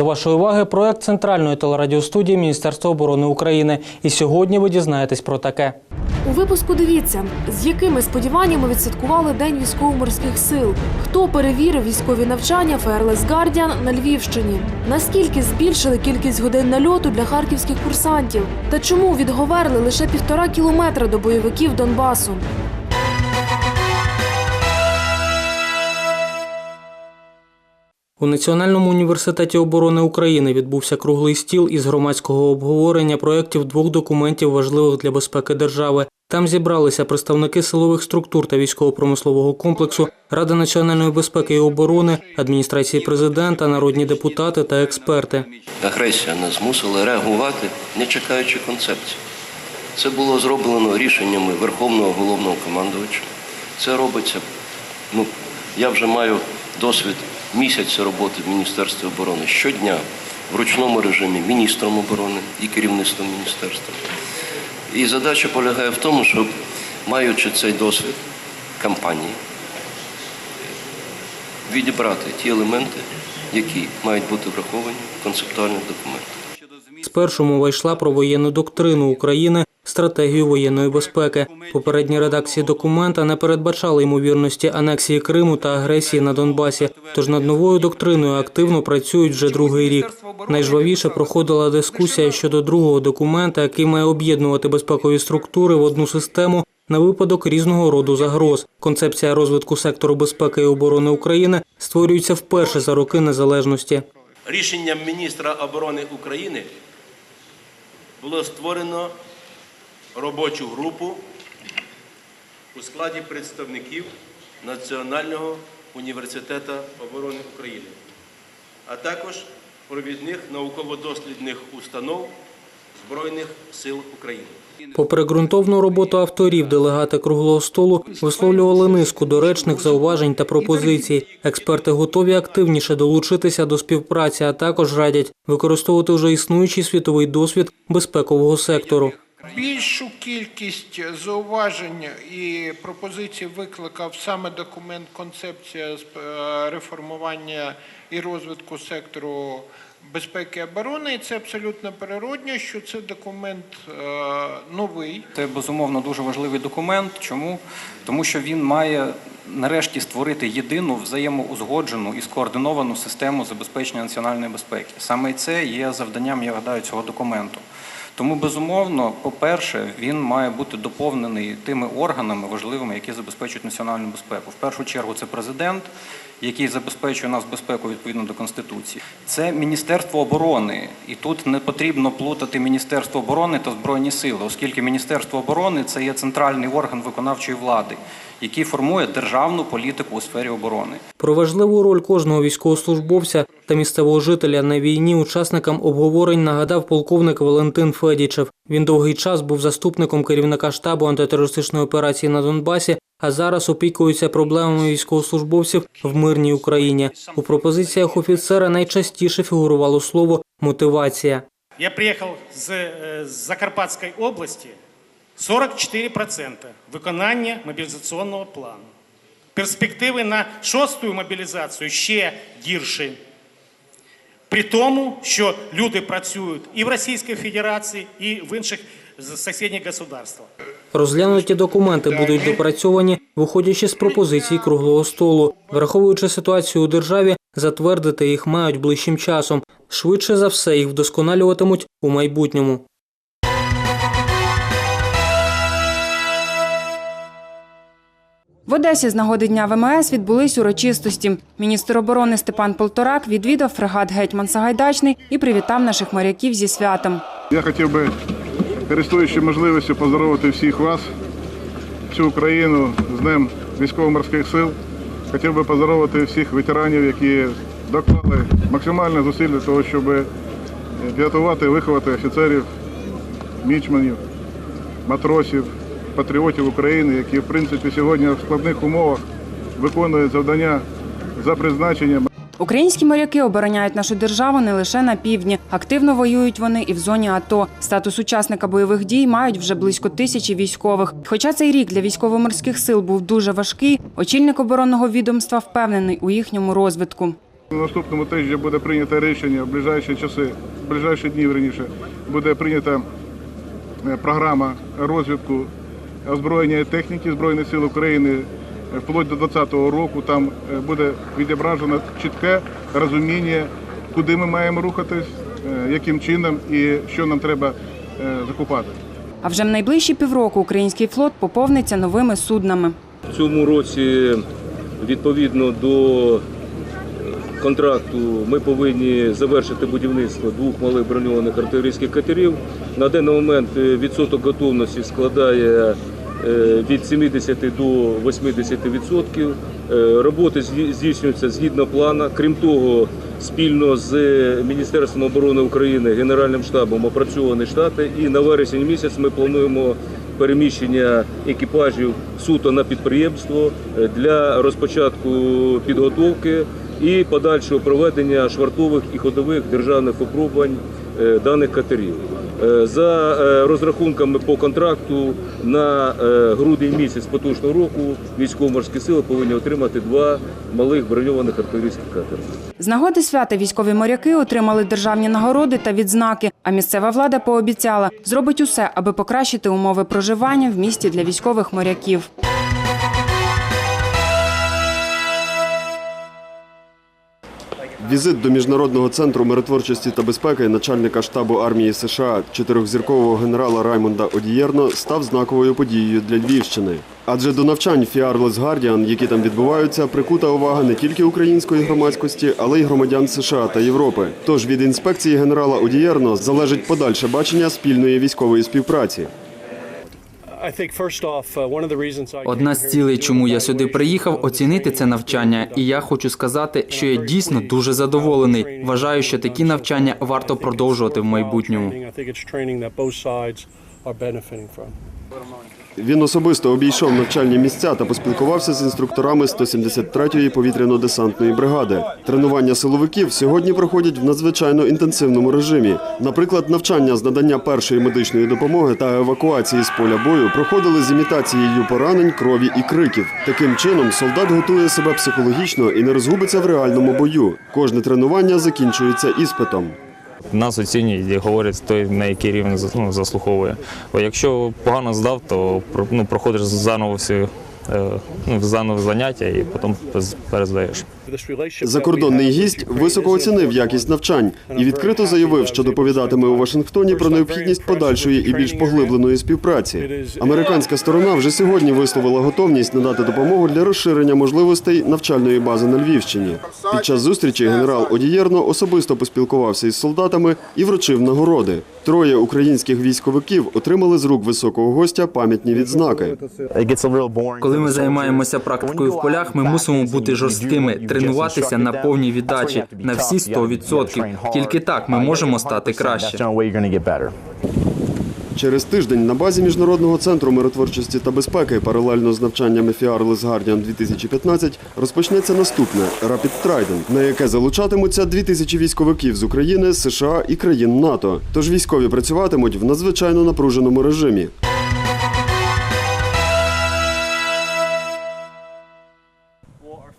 До вашої уваги проект центральної телерадіостудії Міністерства оборони України. І сьогодні ви дізнаєтесь про таке. У випуску дивіться, з якими сподіваннями відсвяткували День військово-морських сил, хто перевірив військові навчання ФРЛС Гардіан на Львівщині, наскільки збільшили кількість годин нальоту для харківських курсантів, та чому відговерли лише півтора кілометра до бойовиків Донбасу. У Національному університеті оборони України відбувся круглий стіл із громадського обговорення проєктів двох документів важливих для безпеки держави. Там зібралися представники силових структур та військово-промислового комплексу, Ради національної безпеки і оборони, адміністрації президента, народні депутати та експерти. Агресія нас змусила реагувати, не чекаючи концепції. Це було зроблено рішеннями Верховного головного командувача. Це робиться. Ну, я вже маю досвід місяця роботи в Міністерстві оборони щодня в ручному режимі міністром оборони і керівництвом міністерства. І задача полягає в тому, щоб, маючи цей досвід кампанії, відібрати ті елементи, які мають бути враховані в концептуальних документах. Спершу мова йшла про воєнну доктрину України, стратегію воєнної безпеки. Попередні редакції документа не передбачали ймовірності анексії Криму та агресії на Донбасі. Тож над новою доктриною активно працюють вже другий рік. Найжвавіше проходила дискусія щодо другого документа, який має об'єднувати безпекові структури в одну систему на випадок різного роду загроз. Концепція розвитку сектору безпеки і оборони України створюється вперше за роки незалежності. Рішенням міністра оборони України було створено робочу групу у складі представників Національного університету оборони України, а також провідних науково-дослідних установ Збройних сил України. Попри ґрунтовну роботу авторів, делегати круглого столу висловлювали низку доречних зауважень та пропозицій. Експерти готові активніше долучитися до співпраці, а також радять використовувати вже існуючий світовий досвід безпекового сектору. Більшу кількість зауважень і пропозицій викликав саме документ концепція е, реформування і розвитку сектору безпеки і оборони. І це абсолютно природньо, що це документ е, новий. Це безумовно дуже важливий документ. Чому? Тому що він має нарешті створити єдину взаємоузгоджену і скоординовану систему забезпечення національної безпеки. Саме це є завданням, я гадаю, цього документу. Тому, безумовно, по-перше, він має бути доповнений тими органами важливими, які забезпечують національну безпеку. В першу чергу це президент, який забезпечує нас безпеку відповідно до Конституції. Це Міністерство оборони, і тут не потрібно плутати Міністерство оборони та Збройні сили, оскільки Міністерство оборони це є центральний орган виконавчої влади, який формує державну політику у сфері оборони. Про важливу роль кожного військовослужбовця та місцевого жителя на війні учасникам обговорень нагадав полковник Валентин Федічев. Він довгий час був заступником керівника штабу антитерористичної операції на Донбасі, а зараз опікується проблемами військовослужбовців в мирній Україні. У пропозиціях офіцера найчастіше фігурувало слово мотивація. Я приехал з, е, Закарпатської області. 44% виконання мобілізаційного плану. Перспективи на шосту мобілізацію ще гірші. При тому, що люди працюють і в Російській Федерації, і в інших сусідніх государствах. Розглянуті документи будуть допрацьовані, виходячи з пропозицій круглого столу. Враховуючи ситуацію у державі, затвердити їх мають ближчим часом. Швидше за все їх вдосконалюватимуть у майбутньому. В Одесі з нагоди Дня ВМС відбулись урочистості. Міністр оборони Степан Полторак відвідав фрегат Гетьман Сагайдачний і привітав наших моряків зі святом. Я хотів би, користуючись можливістю, поздоровити всіх вас, всю Україну з Днем військово-морських сил. Хотів би поздоровити всіх ветеранів, які доклали максимальне зусиль для того, щоб е, підготувати, виховати офіцерів, мічманів, матросів, патріотів України, які в принципі сьогодні в складних умовах виконують завдання за призначенням. Українські моряки обороняють нашу державу не лише на півдні. Активно воюють вони і в зоні АТО. Статус учасника бойових дій мають вже близько тисячі військових. Хоча цей рік для військово-морських сил був дуже важкий, очільник оборонного відомства впевнений у їхньому розвитку. На наступному тижні буде прийнято рішення в ближайші часи, в ближайші дні верніше, буде прийнята е, програма розвитку озброєння і техніки Збройних сил України е, вплоть до 2020 року. Там е, буде відображено чітке розуміння, куди ми маємо рухатись, е, яким чином і що нам треба закупати. А вже в найближчі півроку український флот поповниться новими суднами. В цьому році, відповідно до контракту, ми повинні завершити будівництво двох малих броньованих артилерійських катерів. На даний момент е, відсоток готовності складає е, від 70 до 80 відсотків. Е, Роботи здійснюються згідно плану. Крім того, спільно з Міністерством оборони України, Генеральним штабом опрацьовані штати. І на вересень місяць ми плануємо переміщення екіпажів суто на підприємство для розпочатку підготовки і подальшого проведення швартових і ходових державних випробувань е, даних катерів. Е, За е, розрахунками по контракту на грудень місяць поточного року військово-морські сили повинні отримати два малих броньованих артилерійських катери. З нагоди свята військові моряки отримали державні нагороди та відзнаки. А місцева влада пообіцяла зробить усе, аби покращити умови проживання в місті для військових моряків. Візит до міжнародного центру миротворчості та безпеки начальника штабу армії США чотирьохзіркового генерала Раймонда Одієрно став знаковою подією для Львівщини. Адже до навчань Fearless Guardian, які там відбуваються, прикута увага не тільки української громадськості, але й громадян США та Європи. Тож від інспекції генерала Одієрно залежить подальше бачення спільної військової співпраці. Одна з цілей, чому я сюди приїхав, оцінити це навчання, і я хочу сказати, що я дійсно дуже задоволений. Вважаю, що такі навчання варто продовжувати в майбутньому. Він особисто обійшов навчальні місця та поспілкувався з інструкторами 173-ї повітряно-десантної бригади. Тренування силовиків сьогодні проходять в надзвичайно інтенсивному режимі. Наприклад, навчання з надання першої медичної допомоги та евакуації з поля бою проходили з імітацією поранень, крові і криків. Таким чином, солдат готує себе психологічно і не розгубиться в реальному бою. Кожне тренування закінчується іспитом. Нас оцінюють і говорять той, на який рівень ну, заслуховує. Бо якщо погано здав, то ну, проходиш заново всі заново заняття і потім перездаєш. Закордонний гість високо оцінив якість навчань і відкрито заявив, що доповідатиме у Вашингтоні про необхідність подальшої і більш поглибленої співпраці. Американська сторона вже сьогодні висловила готовність надати допомогу для розширення можливостей навчальної бази на Львівщині. Під час зустрічі генерал Одієрно особисто поспілкувався із солдатами і вручив нагороди. Троє українських військовиків отримали з рук високого гостя пам'ятні відзнаки. Коли ми займаємося практикою в полях, ми мусимо бути жорсткими, тренуватися на повній віддачі на всі 100%. Тільки так ми можемо стати краще. Через тиждень на базі міжнародного центру миротворчості та безпеки, паралельно з навчаннями Fearless Guardian 2015, розпочнеться наступне Rapid Trident, на яке залучатимуться 2000 військовиків з України, США і країн НАТО. Тож військові працюватимуть в надзвичайно напруженому режимі.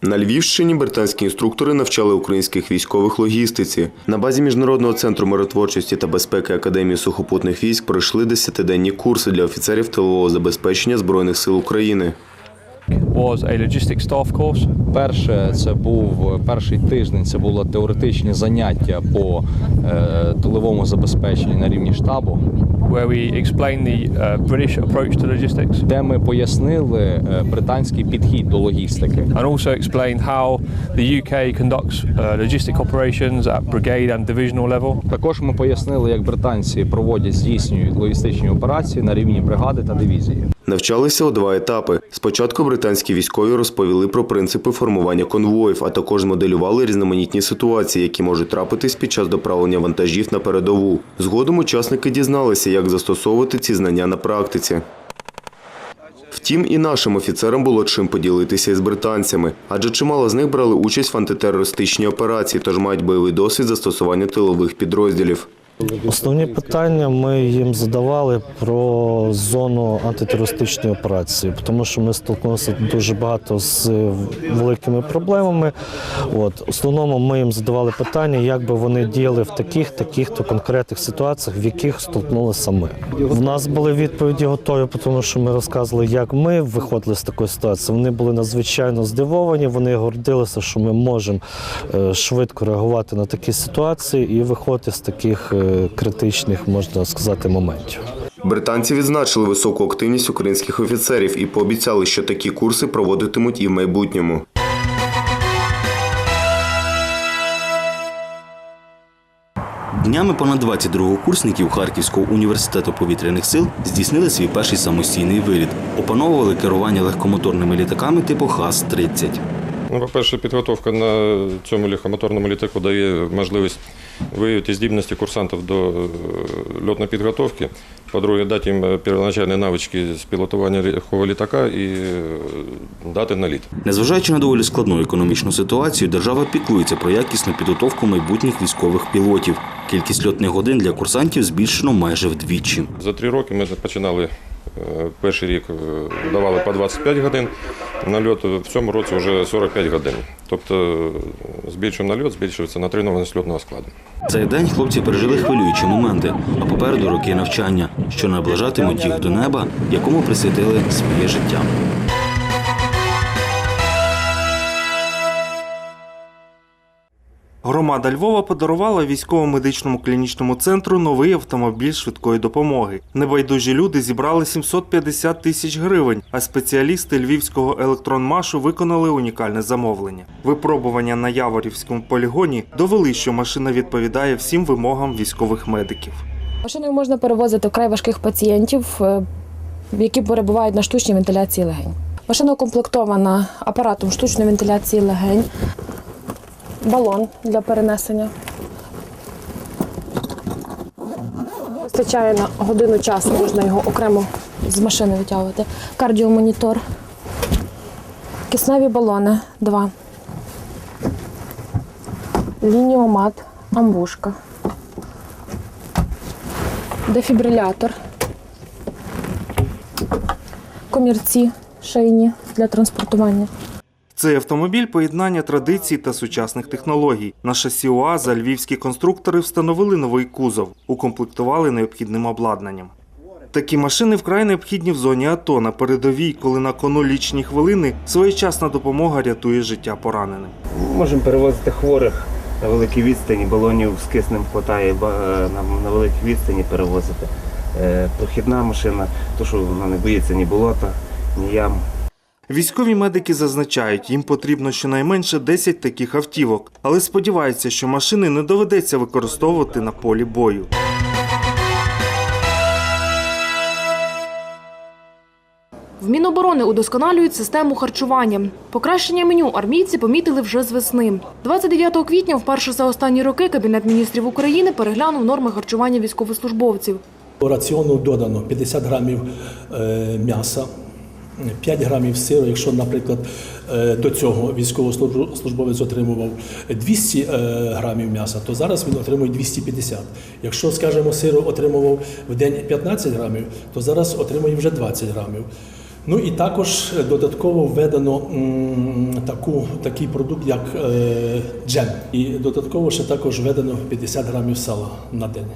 На Львівщині британські інструктори навчали українських військових логістиці. На базі міжнародного центру миротворчості та безпеки Академії сухопутних військ пройшли десятиденні курси для офіцерів тилового забезпечення збройних сил України. Перше, це був перший тиждень. Це було теоретичні заняття по е, тиловому забезпеченню на рівні штабу, де ми пояснили е, британський підхід до логістики. And also explain how the UK conducts logistic operations at brigade and divisional level. Також ми пояснили, як британці проводять здійснюють логістичні операції на рівні бригади та дивізії. Навчалися у два етапи. Спочатку британські військові розповіли про принципи формування конвоїв, а також змоделювали різноманітні ситуації, які можуть трапитись під час доправлення вантажів на передову. Згодом учасники дізналися, як застосовувати ці знання на практиці. Втім, і нашим офіцерам було чим поділитися із британцями, адже чимало з них брали участь в антитерористичній операції, тож мають бойовий досвід застосування тилових підрозділів. Основні питання ми їм задавали про зону антитерористичної операції, тому що ми столкнулися дуже багато з великими проблемами. От в основному ми їм задавали питання, як би вони діяли в таких, таких то конкретних ситуаціях, в яких столкнулися ми. В нас були відповіді готові, тому що ми розказували, як ми виходили з такої ситуації. Вони були надзвичайно здивовані. Вони гордилися, що ми можемо е, швидко реагувати на такі ситуації і виходити з таких е, критичних, можна сказати, моментів. Британці відзначили високу активність українських офіцерів і пообіцяли, що такі курси проводитимуть і в майбутньому. Днями понад 20 другокурсників Харківського університету повітряних сил здійснили свій перший самостійний виліт. Опановували керування легкомоторними літаками типу ХАС-30. Ну, по-перше, підготовка на цьому легкомоторному літаку дає можливість виявити здібності курсантів до е, льотної підготовки. По-друге, дати їм е, первоначальні навички з пілотування легкого літака і е, дати наліт. Незважаючи на доволі складну економічну ситуацію, держава піклується про якісну підготовку майбутніх військових пілотів. Кількість льотних годин для курсантів збільшено майже вдвічі. За три роки ми починали перший рік, е, давали по 25 годин нальоту, в цьому році вже 45 годин. Тобто збільшив збільшуємо нальот, збільшується натренованість льотного складу. Цей день хлопці пережили хвилюючі моменти, а попереду роки навчання, що наближатимуть їх до неба, якому присвятили своє життя. Громада Львова подарувала військово-медичному клінічному центру новий автомобіль швидкої допомоги. Небайдужі люди зібрали 750 тисяч гривень, а спеціалісти львівського електронмашу виконали унікальне замовлення. Випробування на Яворівському полігоні довели, що машина відповідає всім вимогам військових медиків. Машиною можна перевозити вкрай важких пацієнтів, е, які перебувають на штучній вентиляції легень. Машина укомплектована апаратом штучної вентиляції легень, балон для перенесення. Вистачає на годину часу, можна його окремо з машини витягувати. Кардіомонітор, кисневі балони два. Лініомат, амбушка дефібрилятор, комірці шийні для транспортування. Цей автомобіль поєднання традицій та сучасних технологій. На шасі УАЗа львівські конструктори встановили новий кузов, укомплектували необхідним обладнанням. Такі машини вкрай необхідні в зоні АТО на передовій, коли на кону лічні хвилини своєчасна допомога рятує життя пораненим. Можемо перевозити хворих на великій відстані, балонів з киснем хватає е, на, на великій відстані перевозити. Е, Прохідна машина, то що вона не боїться ні болота, ні ям. Військові медики зазначають, їм потрібно щонайменше 10 таких автівок, але сподіваються, що машини не доведеться використовувати на полі бою. В Міноборони удосконалюють систему харчування. Покращення меню армійці помітили вже з весни. 29 квітня, вперше за останні роки, Кабінет міністрів України переглянув норми харчування військовослужбовців. До раціону додано 50 грамів е, м'яса, 5 грамів сиру. Якщо, наприклад, е, до цього військовослужбовець отримував 200 е, грамів м'яса, то зараз він отримує 250. Якщо, скажімо, сиру отримував в день 15 грамів, то зараз отримує вже 20 грамів. Ну і також додатково введено таку, такий продукт, як е, джем. І додатково ще також введено 50 грамів сала на день.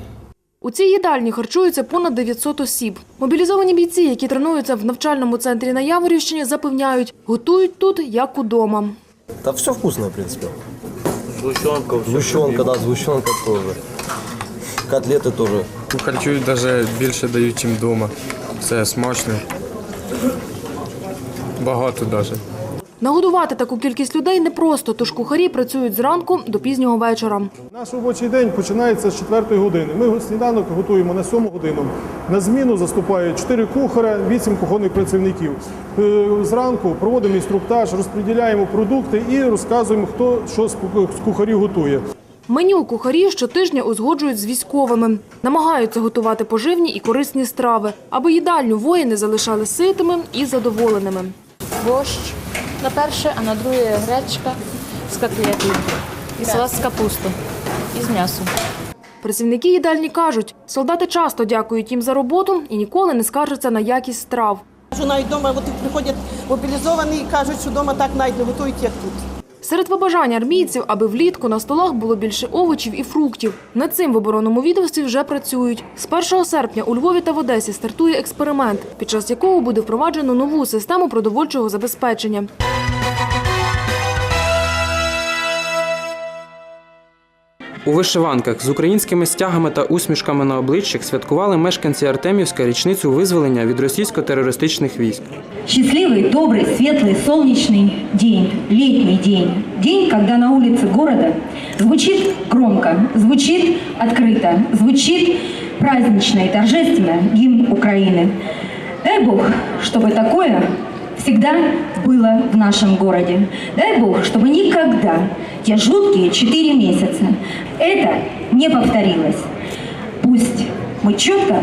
У цій їдальні харчуються понад 900 осіб. Мобілізовані бійці, які тренуються в навчальному центрі на Яворівщині, запевняють, готують тут як удома. Да все вкусно, в принципе. Сгущенка. Сгущенка, да, сгущенка тоже. Котлеты тоже. Харчують навіть більше дають, ніж вдома. Все смачно. Багато навіть. Нагодувати таку кількість людей непросто, тож кухарі працюють зранку до пізнього вечора. Наш робочий день починається з 4 години. Ми сніданок готуємо на 7 годину. На зміну заступають 4 кухаря, 8 кухонних працівників. Е, Зранку проводимо інструктаж, розподіляємо продукти і розказуємо, хто що з ку- з кухарів готує. Меню кухарі щотижня узгоджують з військовими. Намагаються готувати поживні і корисні страви, аби їдальню воїни залишали ситими і задоволеними. борщ на перше, а на друге гречка з котлетою і салат з капустою і з м'ясом. Працівники їдальні кажуть, солдати часто дякують їм за роботу і ніколи не скаржаться на якість страв. Що навіть вдома от приходять мобілізовані і кажуть, що вдома так навіть не готують, як тут. Серед побажань армійців, аби влітку на столах було більше овочів і фруктів. Над цим в оборонному відомстві вже працюють. З 1 серпня у Львові та в Одесі стартує експеримент, під час якого буде впроваджено нову систему продовольчого забезпечення. У вишиванках з українськими стягами та усмішками на обличчях святкували мешканці Артемівська річницю визволення від російсько-терористичних військ. Счастливый, добрый, светлый, солнечный день, летний день. День, когда на улице города звучит громко, звучит открыто, звучит празднично и торжественно гимн Украины. Дай Бог, чтобы такое всегда было в нашем городе. Дай Бог, чтобы никогда те жуткие четыре месяца это не повторилось. Пусть мы четко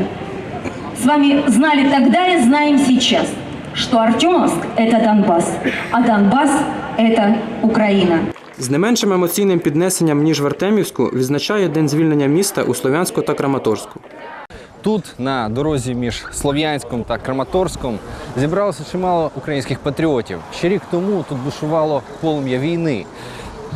с вами знали тогда и знаем сейчас, что Артемовск – это Донбасс, а Донбасс – это Украина. З не меншим емоційним піднесенням, ніж в Артемівську, відзначає День звільнення міста у Слов'янську та Краматорську. Тут, на дорозі між Слов'янськом та Краматорськом, зібралося чимало українських патріотів. Ще рік тому тут бушувало полум'я війни.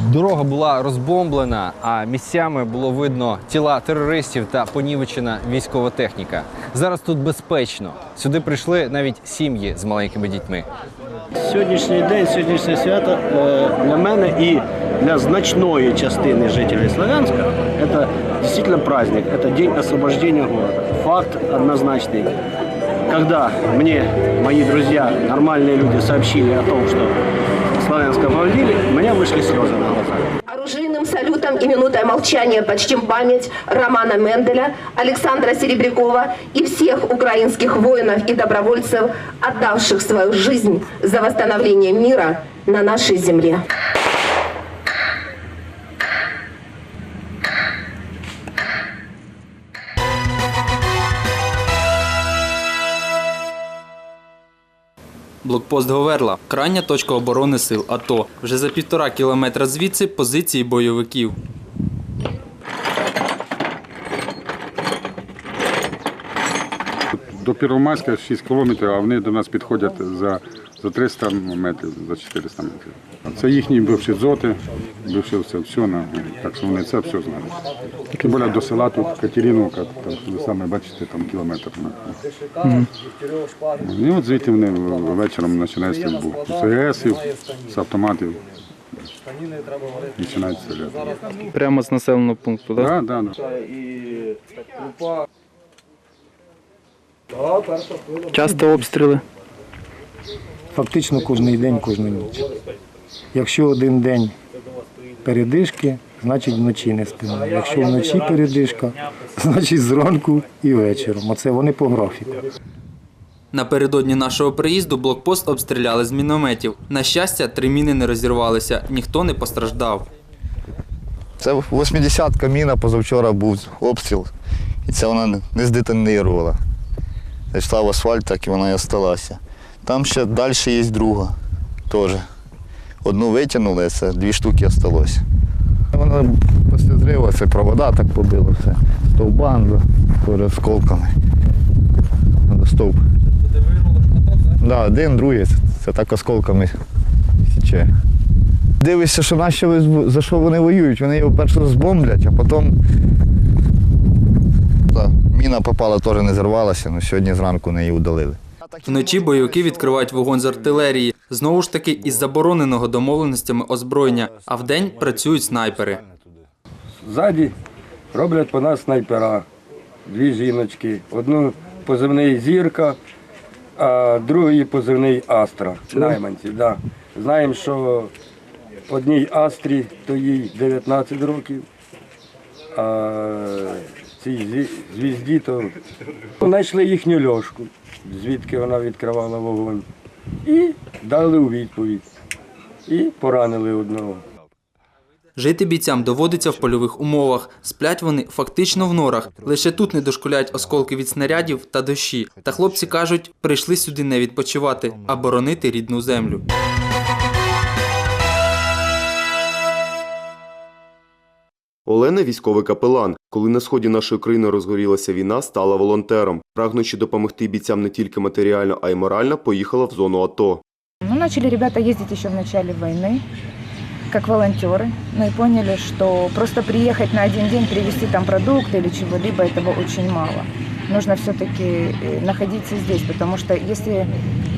Дорога була розбомблена, а місцями було видно тіла терористів та понівечена військова техніка. Зараз тут безпечно. Сюди прийшли навіть сім'ї з маленькими дітьми. Сьогоднішній день, сьогоднішнє свято е, для мене і для значної частини жителей Славянска це дійсно праздник, це день освобождения города. Факт однозначный. Когда мне мои друзья, нормальные люди, сообщили о том, что Славянск освободили, у меня вышли слезы на глаза. Оружейным салютом и минутой молчания почтим память Романа Менделя, Александра Серебрякова и всех украинских воинов и добровольцев, отдавших свою жизнь за восстановление мира на нашей земле. Блокпост Говерла крайня точка оборони сил АТО. Вже за півтора кілометра звідси позиції бойовиків. До Первомайська 6 кілометрів, а вони до нас підходять за, за 300 метрів, за 400 метрів. Це їхні бивші дзоти, бивші все, все так що вони це все знають. Тим більше до села тут Катериновка, там, ви самі бачите, там кілометр. на. І от звідти вони вечором починають стрільбу. З ССів, з автоматів. Починають стріляти. Прямо з населеного пункту, так? Так, так, так. Часто обстріли. Фактично кожен день, кожну ніч. Якщо один день передишки, значить вночі не спимо. Якщо вночі передишка, значить зранку і вечором. Оце вони по графіку. Напередодні нашого приїзду блокпост обстріляли з мінометів. На щастя, три міни не розірвалися, ніхто не постраждав. Це 80-ка міна, позавчора був обстріл, і це вона не здетонувала. Зайшла в асфальт, так і вона і осталася. Там ще далі є друга теж. Одну витягнули, це дві штуки залишилося. Вона після зриву, це провода так побило все. Стовба теж осколками. Стовп. Да, один, другий, це, це так осколками січе. Дивишся, що наші за що вони воюють. Вони його перше збомблять, а потім міна попала, теж не зірвалася, але сьогодні зранку неї удалили. Вночі бойовики відкривають вогонь з артилерії, знову ж таки із забороненого домовленостями озброєння, а вдень працюють снайпери. Ззаді роблять по нас снайпера, дві жіночки. Одну позивний зірка, а другий позивний Астра. Найманці. Да. Знаємо, що одній Астрі то їй 19 років, а цій звізді то знайшли їхню льошку, звідки вона відкривала вогонь. І дали у відповідь. І поранили одного. Жити бійцям доводиться в польових умовах. Сплять вони фактично в норах. Лише тут не дошкуляють осколки від снарядів та дощі. Та хлопці кажуть, прийшли сюди не відпочивати, а боронити рідну землю. Олена військовий капелан. Коли на сході нашої країни розгорілася війна, стала волонтером. Прагнучи допомогти бійцям не тільки матеріально, а й морально, поїхала в зону АТО. Ну, начали ребята ездить еще в начале войны, как волонтеры. Ну и поняли, что просто приехать на один день, привезти там продукты или чего-либо, этого очень мало. Нужно все-таки находиться здесь, потому что если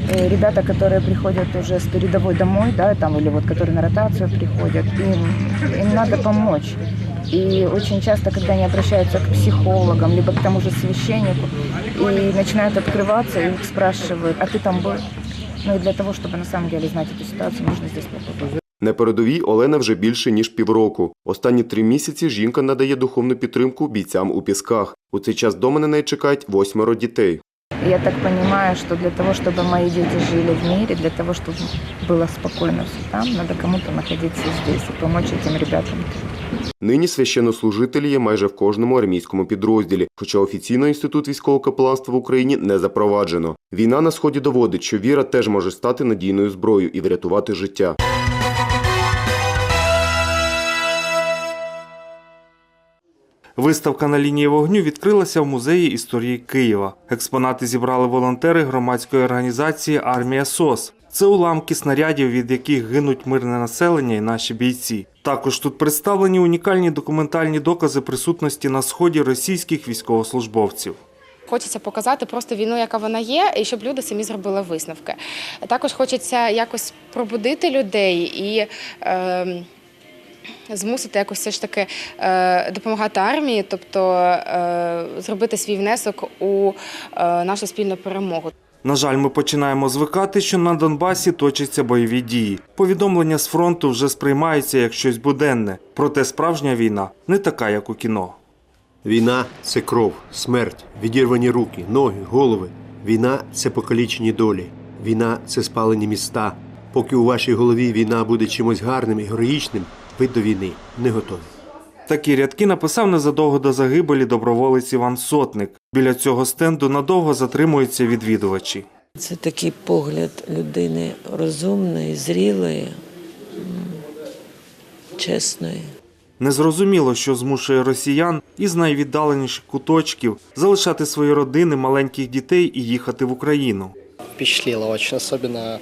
э, ребята, которые приходят уже с передовой домой, да, там, или вот которые на ротацию приходят, им, им надо помочь. И очень часто, когда они обращаются к психологам, либо к тому же священнику, и начинают открываться, и их спрашивают, а ты там был? Ну и для того, чтобы на самом деле знать эту ситуацию, нужно здесь побывать. На передовій Олена вже більше ніж півроку. Останні три місяці жінка надає духовну підтримку бійцям у пісках. У цей час дома на неї чекають восьмеро дітей. Я так понимаю, что для того, чтобы мои дети жили в мире, для того, чтобы было спокойно все там, надо кому-то находиться здесь и помочь этим ребятам. Нині священнослужителі є майже в кожному армійському підрозділі, хоча офіційно інститут військового капеланства в Україні не запроваджено. Війна на сході доводить, що віра теж може стати надійною зброєю і врятувати життя. Виставка на лінії вогню відкрилася в музеї історії Києва. Експонати зібрали волонтери громадської організації Армія СОС. Це уламки снарядів, від яких гинуть мирне населення і наші бійці. Також тут представлені унікальні документальні докази присутності на сході російських військовослужбовців. Хочеться показати просто війну, яка вона є, і щоб люди самі зробили висновки. Також хочеться якось пробудити людей і е, змусити якось все ж таки е, допомагати армії, тобто е, зробити свій внесок у е, нашу спільну перемогу. На жаль, ми починаємо звикати, що на Донбасі точаться бойові дії. Повідомлення з фронту вже сприймаються як щось буденне. Проте справжня війна не така, як у кіно. Війна це кров, смерть, відірвані руки, ноги, голови. Війна це покалічені долі. Війна це спалені міста. Поки у вашій голові війна буде чимось гарним і героїчним, ви до війни не готові. Такі рядки написав незадовго до загибелі доброволець Іван Сотник. Біля цього стенду надовго затримуються відвідувачі. Це такий погляд людини розумної, зрілої, чесної. Незрозуміло, що змушує росіян із найвіддаленіших куточків залишати свої родини, маленьких дітей і їхати в Україну. впечатлило очень, особенно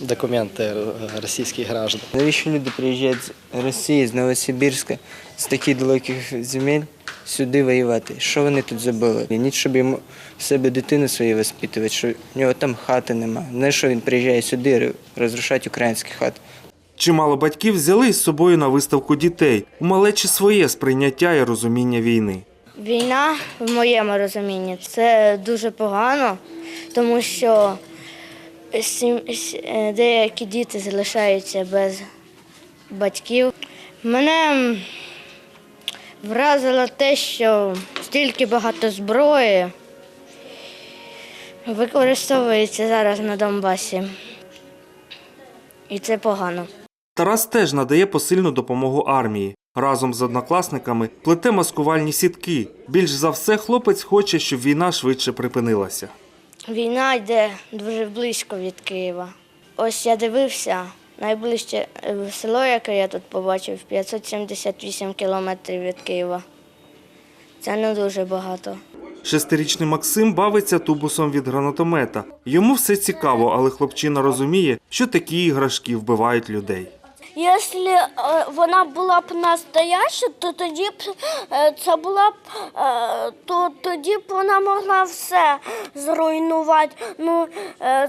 э, документы э, российских граждан. Навіщо люди приїжджають з Росії, з Новосибірська, з таких далеких земель сюди воювати? Що вони тут забули? Ніч, щоб йому в себе дитину свою воспитувати, що в нього там хати нема. Не що він приїжджає сюди розрушати українські хати. Чимало батьків взяли із собою на виставку дітей. У малечі своє сприйняття і розуміння війни. Війна, в моєму розумінні, це дуже погано, тому що сім- с- е, деякі діти залишаються без батьків. Мене вразило те, що стільки багато зброї використовується зараз на Донбасі. І це погано. Тарас теж надає посильну допомогу армії. Разом з однокласниками плете маскувальні сітки. Більш за все, хлопець хоче, щоб війна швидше припинилася. Війна йде дуже близько від Києва. Ось я дивився, найближче е, село, яке я тут побачив, 578 кілометрів від Києва. Це не дуже багато. Шестирічний Максим бавиться тубусом від гранатомета. Йому все цікаво, але хлопчина розуміє, що такі іграшки вбивають людей. Якщо е, вона була б настояща, то тоді б е, це була б е, то тоді б вона могла все зруйнувати. Ну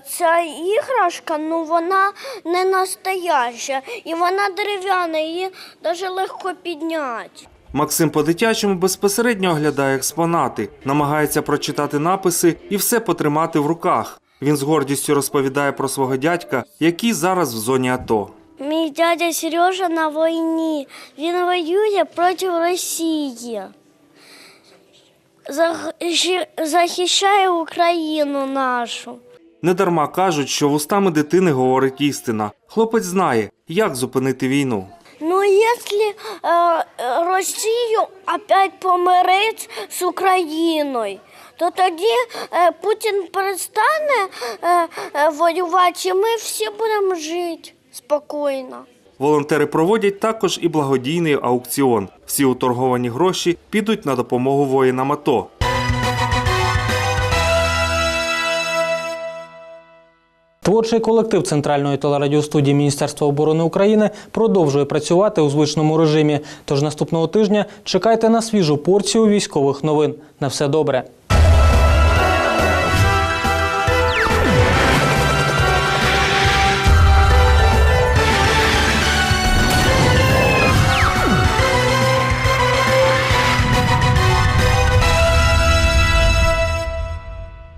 ця іграшка, ну вона не настояща і вона дерев'яна, її навіть легко підняти. Максим по-дитячому безпосередньо оглядає експонати, намагається прочитати написи і все потримати в руках. Він з гордістю розповідає про свого дядька, який зараз в зоні АТО. Мій дядя Сережа на війні. Він воює проти Росії. Захищає Україну нашу. Недарма кажуть, що вустами дитини говорить істина. Хлопець знає, як зупинити війну. Ну, если э, э, Россию опять помирить з Україною, то тоді е, Путін перестане е, воювати, і ми всі будемо жити спокійно. Волонтери проводять також і благодійний аукціон. Всі уторговані гроші підуть на допомогу воїнам АТО. Творчий колектив Центральної телерадіостудії Міністерства оборони України продовжує працювати у звичному режимі. Тож наступного тижня чекайте на свіжу порцію військових новин. На все добре.